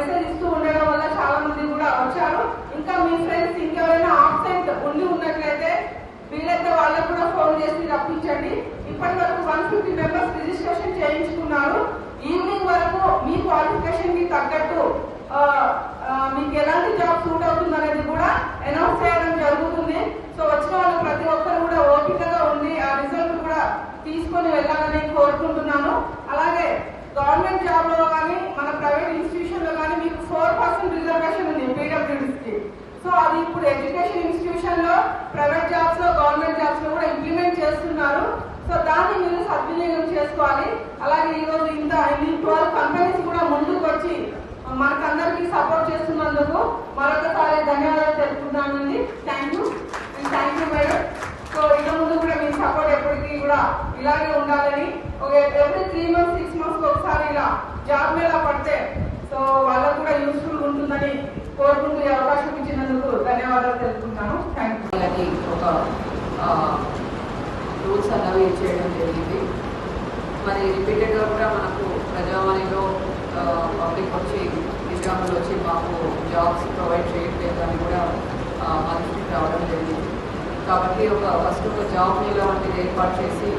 Message ఇస్తూ ఉండడం వల్ల చాలా మంది కూడా వచ్చారు. ఇంకా మీ ఫ్రెండ్స్ ఇంకెవరైనా ఆబ్సెంట్ ఉండి ఉన్నట్లయితే వీలైతే వాళ్ళకు కూడా ఫోన్ చేసి రప్పించండి. ఇప్పటి వరకు వన్ ఫిఫ్టీ మెంబర్స్ రిజిస్ట్రేషన్ చేయించుకున్నారు. ఈవినింగ్ వరకు మీ క్వాలిఫికేషన్కి తగ్గట్టు మీకు ఎలాంటి జాబ్ సూట్ అవుతుంది అనేది కూడా అనౌన్స్ చేయడం జరుగుతుంది. సో వచ్చిన వాళ్ళు ప్రతి ఒక్కరు కూడా ఓపికగా ఉండి ఆ రిజల్ట్ కూడా తీసుకొని వెళ్ళాలని కోరుకుంటున్నాను. గవర్నమెంట్ జాబ్లో కానీ మన ప్రైవేట్ ఇన్స్టిట్యూషన్లో కానీ మీకు ఫోర్ పర్సెంట్ రిజర్వేషన్ ఉంది పీడబ్ల్యూడీస్కి. సో అది ఇప్పుడు ఎడ్యుకేషన్ ఇన్స్టిట్యూషన్లో ప్రైవేట్ జాబ్స్లో గవర్నమెంట్ జాబ్స్లో కూడా ఇంప్లిమెంట్ చేస్తున్నారు. సో దాన్ని మీరు సద్వినియోగం చేసుకోవాలి. అలాగే ఈ రోజు ఇంత ఇన్ని ట్వెల్వ్ కంపెనీస్ కూడా ముందుకు వచ్చి మనకందరికి సపోర్ట్ చేస్తున్నందుకు మరొకసారి ధన్యవాదాలు తెలుపుతున్నానండి thank you thank you madam so ఇక ముందు కూడా మీ సపోర్ట్ ఎప్పటికీ కూడా ఇలాగే ఉండాలని ఒక every three months six months ఒకసారి ఇలా జాబ్ మీద పడితే సో వాళ్ళకు కూడా యూస్ఫుల్ ఉంటుందని కోరుకుంటూ ఈ అవకాశం ఇచ్చినందుకు ధన్యవాదాలు తెలుపుతున్నాను థ్యాంక్ యూ వాళ్ళకి ఒక రూల్స్ అన్నవి చేయడం జరిగింది. మరి రిపీటెడ్గా కూడా మనకు ప్రజావాణిలో పబ్లిక్ వచ్చి దివ్యాంగులు వచ్చి మాకు జాబ్స్ ప్రొవైడ్ చేయట్లేదు అని కూడా ఆ, మా దృష్టికి రావడం జరిగింది. కాబట్టి ఒక ఫస్ట్ ఒక జాబ్ మేళా వంటిది ఏర్పాటు చేసి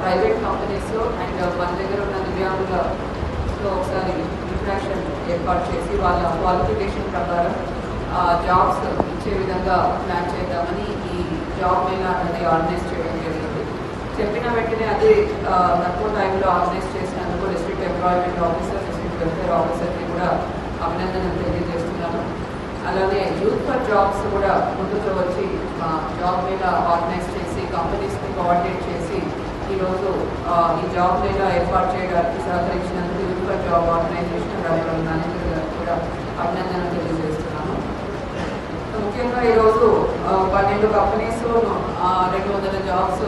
ప్రైవేట్ కంపెనీస్ అండ్ మన దగ్గర ఉన్న దివ్యాంగులతో ఒకసారి ఇంట్రాక్షన్ ఏర్పాటు చేసి వాళ్ళ క్వాలిఫికేషన్ ప్రకారం జాబ్స్ ఇచ్చే విధంగా ప్లాన్ చేద్దామని ఈ జాబ్ మేళా అనేది ఆర్గనైజ్ చేయడం జరిగింది. చెప్పిన వెంటనే అది తక్కువ టైంలో ఆర్గనైజ్ చేసినందుకు district employment officer district welfare ఆఫీసర్కి కూడా అభినందనలు తెలియజేస్తున్నాను. అలానే యూత్ ఫర్ జాబ్స్ కూడా ముందుకు వచ్చి మా జాబ్ మీద ఆర్గనైజ్ చేసి కంపెనీస్ని కోఆర్డినేట్ చేసి ఈరోజు ఈ జాబ్ మీద ఏర్పాటు చేయడానికి సహకరించినందుకు youth for job organisation doctor manager గారికి కూడా అభినందనలు తెలియజేస్తున్నాను. ముఖ్యంగా ఈరోజు పన్నెండు కంపెనీస్ రెండు వందల జాబ్స్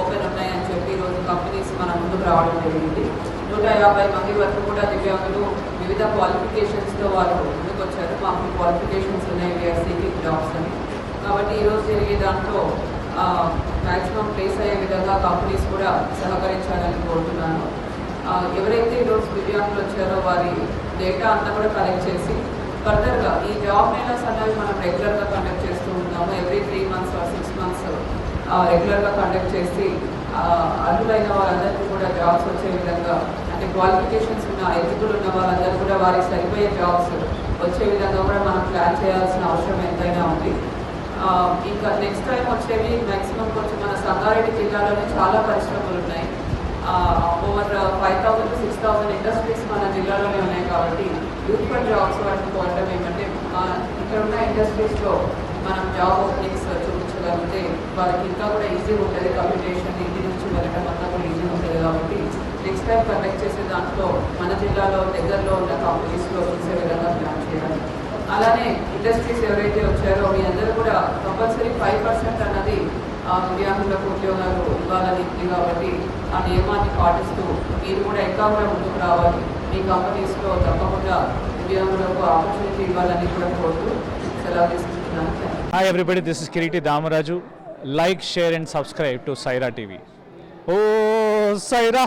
ఓపెన్ ఉన్నాయని చెప్పి ఈరోజు కంపెనీస్ మన ముందుకు రావడం జరిగింది. నూట యాభై మంది వరకు కూడా దివ్యాంగులు వివిధ క్వాలిఫికేషన్స్తో వాళ్ళు ముందుకు వచ్చారు మాకు క్వాలిఫికేషన్స్ ఉన్నాయి వీఆర్ సీకింగ్ జాబ్స్ అని. కాబట్టి ఈరోజు జరిగే దాంట్లో మ్యాక్సిమం ప్లేస్ అయ్యే విధంగా కంపెనీస్ కూడా సహకరించాలని కోరుతున్నాను. ఎవరైతే ఈరోజు దివ్యాంగులు వచ్చారో వారి డేటా అంతా కూడా కలెక్ట్ చేసి ఫర్దర్గా ఈ జాబ్ మేళాస్ అనేవి మనం రెగ్యులర్గా కండక్ట్ చేస్తూ ఉంటాము. Every three months or six months రెగ్యులర్గా కండక్ట్ చేసి అర్హులైన వారందరికీ కూడా జాబ్స్ వచ్చే విధంగా అంటే క్వాలిఫికేషన్స్ ఉన్న ఎలిజిబుల్ ఉన్న వారందరూ కూడా వారికి సరిపోయే జాబ్స్ వచ్చే విధంగా కూడా మనం ప్లాన్ చేయాల్సిన అవసరం ఎంతైనా ఉంది. ఇంకా నెక్స్ట్ టైం వచ్చేవి మ్యాక్సిమం కొంచెం మన సంగారెడ్డి జిల్లాలోనే చాలా పరిశ్రమలు ఉన్నాయి. Over five thousand six thousand industries మన జిల్లాలోనే ఉన్నాయి కాబట్టి యూత్ ఫర్ జాబ్స్ వాటికి పోవడం ఏమంటే ఇక్కడ ఉన్న ఇండస్ట్రీస్లో మనం జాబ్ ఓపెనింగ్స్ చూపించగలిగితే వారికి ఇంకా కూడా ఈజీ ఉంటుంది. కమ్యూనికేషన్ ఇంటి నుంచి వెళ్ళడం అంతా కూడా ఈజీ ఉంటుంది కాబట్టి నెక్స్ట్ కండక్ట్ చేసే దాంట్లో మన జిల్లాలో దగ్గరలో ఉన్న కంపెనీస్లో చూసే విధంగా ప్లాన్ చేయాలి అలానే ఇండస్ట్రీస్ ఎవరైతే వచ్చారో మీ అందరూ కూడా కంపల్సరీ ఫైవ్ పర్సెంట్ అన్నది దివ్యాంగులకు ఉద్యోగాలు ఇవ్వాలని ఉంది కాబట్టి ఆ నియమాన్ని పాటిస్తూ మీరు కూడా ఇంకా కూడా ముందుకు రావాలి. మీ కంపెనీస్లో తప్పకుండా దివ్యాంగులకు ఆపర్చునిటీ ఇవ్వాలని కూడా కోరుతూ సెలవు తీసుకుంటున్నాను. Hi everybody this is Kireeti Damaraju like share and subscribe to Saira TV oh Sye Raa